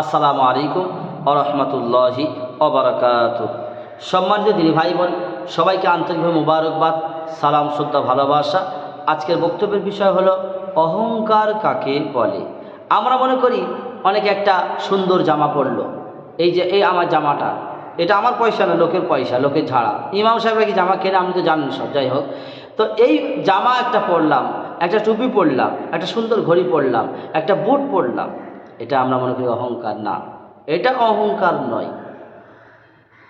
আসসালামু আলাইকুম আরহামতুল্লাহি অবরাকাত সম্মানিত দিদি ভাই বোন সবাইকে আন্তরিকভাবে মুবারকবাদ, সালাম, শ্রদ্ধা, ভালোবাসা। আজকের বক্তব্যের বিষয় হলো, অহংকার কাকে বলে? আমরা মনে করি অনেকে একটা সুন্দর জামা পরলো। এই যে, এই আমার জামাটা, এটা আমার পয়সা না, লোকের পয়সা, লোকের ঝাড়া। ইমাম সাহেবের কি জামা কেনে? আপনি তো জানেন সব, যাই হোক। তো এই জামা একটা পরলাম, একটা টুপি পরলাম, একটা সুন্দর ঘড়ি পরলাম, একটা বুট পরলাম এটা আমরা মনে করি অহংকার, না। এটা অহংকার নয়।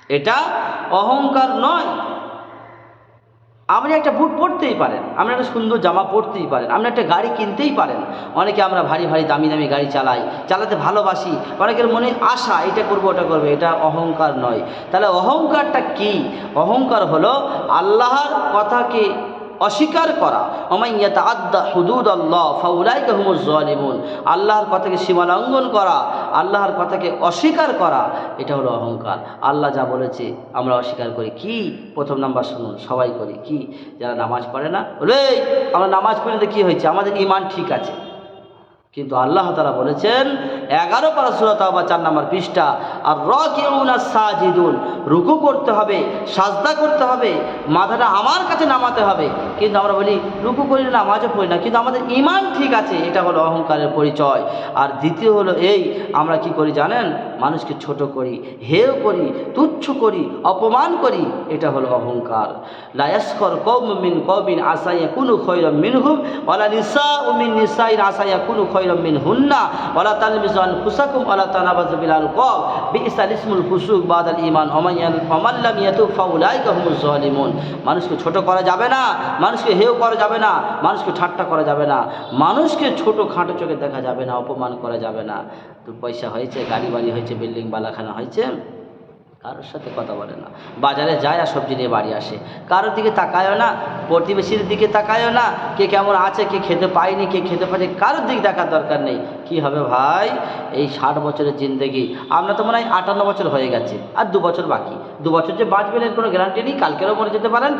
এটা অহংকার নয়। আপনি একটা বুট পরতেই পারেন, আপনি একটা সুন্দর জামা পরতেই পারেন, আপনি একটা গাড়ি কিনতেই পারেন। অনেকে আমরা ভারী ভারী দামি দামি গাড়ি চালাই, চালাতে ভালোবাসি, অনেকের মনে আশা, এটা করব, ওটা করবে, এটা অহংকার নয়। তাহলে অহংকারটা কি? অহংকার হলো আল্লাহর কথাকে অস্বীকার করা। অমাইয়াত আদা হুদুদ আল্লাহ ফাউলাইকে হুমুজ জলিমুন। আল্লাহর কথাকে সীমা লঙ্ঘন করা, আল্লাহর কথাকে অস্বীকার করা, এটা হলো অহংকার। আল্লাহ যা বলেছে, আমরা অস্বীকার করি। কি? প্রথম নাম্বার শুনুন, সবাই করি। কি? যারা নামাজ পড়ে না রে আমরা নামাজ পড়ে তো কী হয়েছে? আমাদের ইমান ঠিক আছে। কিন্তু আল্লাহ তালা বলেছেন, এগারো পারা সুরত বা চার নাম্বার পৃষ্ঠা, আর রকিউনা সাজিদুন। রুকু করতে হবে, সাজদা করতে হবে, মাথাটা আমার কাছে নামাতে হবে। কিন্তু আমরা বলি, রুকু করি না নামাজও পড়ি না। কিন্তু আমাদের ইমান ঠিক আছে, এটা হলো অহংকারের পরিচয়। আর দ্বিতীয় হলো এই, আমরা কি করি জানেন? মানুষকে ছোট করি, হেয় করি, তুচ্ছ করি, অপমান করি, এটা হলো অহংকার। লায়াস্কর কৌম মিন কৌমিন আসাইয়া কুনু খৈরম মিনহুম ওলা নিসা উমিন নিসাইন আসাইয়া কুনু খৈরম মিন হুন্না ওলা তালমিজান ফুসাকুম ওলা তানাবাজ বিলাল কব বিইসাল ইসমুল ফুসুক বাদাল ইমান অমাইয়ান অমাল্লাম ইয়াতু ফাউলাইকা মানুষকে ছোট করা যাবে না, মানুষকে হেউ করা যাবে না, মানুষকে ঠাট্টা করা যাবে না। মানুষকে ছোট খাটো চোখে দেখা যাবে না, অপমান করা যাবে না। তো পয়সা হয়েছে, গাড়ি বাড়ি হয়েছে, বিল্ডিং, বালাখানা হয়েছে। কারোর সাথে কথা বলে না। বাজারে যায় আর সবজি নিয়ে বাড়ি আসে। কারোর দিকে তাকায়ও না, প্রতিবেশীর দিকে তাকায়ও না, কে কেমন আছে, কে খেতে পায়নি, কে খেতে পারে কারোর দিকে দেখার দরকার নেই। কি হবে ভাই? এই ষাট বছরের জিন্দগি। আমরা তো মনে হয় আটান্ন বছর হয়ে গেছে, আর দু বছর বাকি। দু বছর যে বাঁচবেন এর কোনো গ্যারান্টি নেই, কালকেরও মরে যেতে পারেন।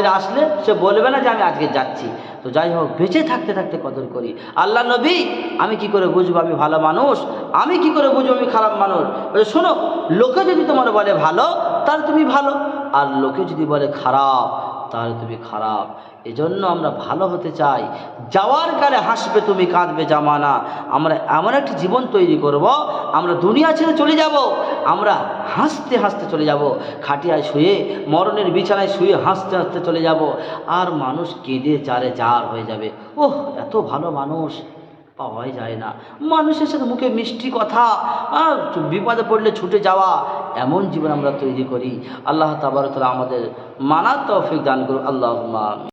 এর আসলে সে বলবে না যে আমি আজকে যাচ্ছি। তো যাই হোক, বেঁচে থাকতে থাকতে কদর করি। আল্লাহ নবী, আমি কি করে বুঝব আমি ভালো মানুষ? আমি কি করে বুঝব আমি খারাপ মানুষ? বলে, শোনো লোকে যদি তোমার বলে ভালো তাহলে তুমি ভালো। আর লোকে যদি বলে খারাপ তাহলে তুমি খারাপ। এজন্য আমরা ভালো হতে চাই। যাওয়ার কালে হাসবে তুমি কাঁদবে জামানা। আমরা এমন একটি জীবন তৈরি করব আমরা দুনিয়া ছেড়ে চলে যাব। আমরা হাসতে হাসতে চলে যাব খাটিয়ায় শুয়ে মরণের বিছানায় শুয়ে হাসতে হাসতে চলে যাব। আর মানুষ কেঁদে চারে জার হয়ে যাবে। ওহ এত ভালো মানুষ। পাওয়াই যায় না। মানুষের সাথে মুখে মিষ্টি কথা বিপদে পড়লে ছুটে যাওয়া, এমন জীবন আমরা তৈরি করি। আল্লাহ তাবার আমাদের মানা তৌফিক দান করুন। আল্লাহ